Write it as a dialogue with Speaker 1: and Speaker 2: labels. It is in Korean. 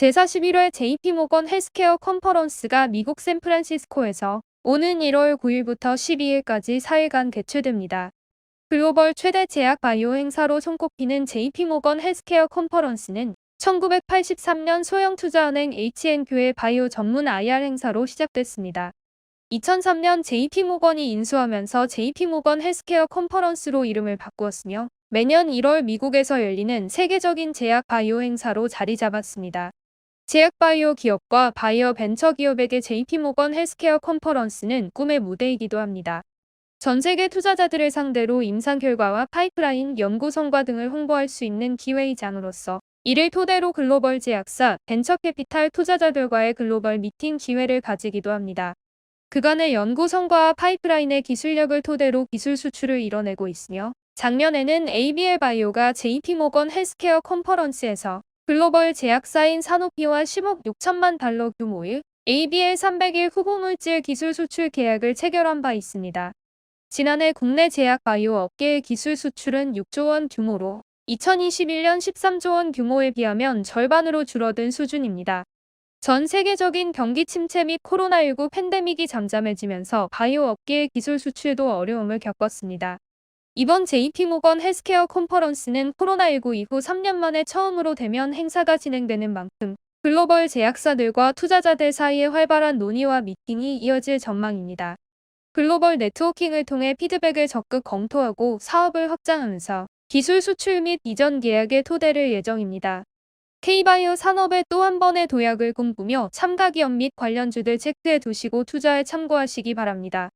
Speaker 1: 제41회 JP모건 헬스케어 컨퍼런스가 미국 샌프란시스코에서 오는 1월 9일부터 12일까지 4일간 개최됩니다. 글로벌 최대 제약 바이오 행사로 손꼽히는 JP모건 헬스케어 컨퍼런스는 1983년 소형투자은행 HN교의 바이오 전문 IR 행사로 시작됐습니다. 2003년 JP모건이 인수하면서 JP모건 헬스케어 컨퍼런스로 이름을 바꾸었으며 매년 1월 미국에서 열리는 세계적인 제약 바이오 행사로 자리 잡았습니다. 제약 바이오 기업과 바이오 벤처 기업에게 JP모건 헬스케어 컨퍼런스는 꿈의 무대이기도 합니다. 전 세계 투자자들을 상대로 임상 결과와 파이프라인, 연구 성과 등을 홍보할 수 있는 기회이장으로서 이를 토대로 글로벌 제약사, 벤처캐피탈 투자자들과의 글로벌 미팅 기회를 가지기도 합니다. 그간의 연구 성과와 파이프라인의 기술력을 토대로 기술 수출을 이뤄내고 있으며 작년에는 ABL 바이오가 JP모건 헬스케어 컨퍼런스에서 글로벌 제약사인 사노피와 10억 6천만 달러 규모의 ABL 301 후보물질 기술 수출 계약을 체결한 바 있습니다. 지난해 국내 제약 바이오 업계의 기술 수출은 6조 원 규모로 2021년 13조 원 규모에 비하면 절반으로 줄어든 수준입니다. 전 세계적인 경기 침체 및 코로나19 팬데믹이 잠잠해지면서 바이오 업계의 기술 수출도 어려움을 겪었습니다. 이번 JP모건 헬스케어 컨퍼런스는 코로나19 이후 3년 만에 처음으로 대면 행사가 진행되는 만큼 글로벌 제약사들과 투자자들 사이의 활발한 논의와 미팅이 이어질 전망입니다. 글로벌 네트워킹을 통해 피드백을 적극 검토하고 사업을 확장하면서 기술 수출 및 이전 계약의 토대를 예정입니다. K바이오 산업의 또한 번의 도약을 꿈꾸며 참가 기업 및 관련주들 체크해 두시고 투자에 참고하시기 바랍니다.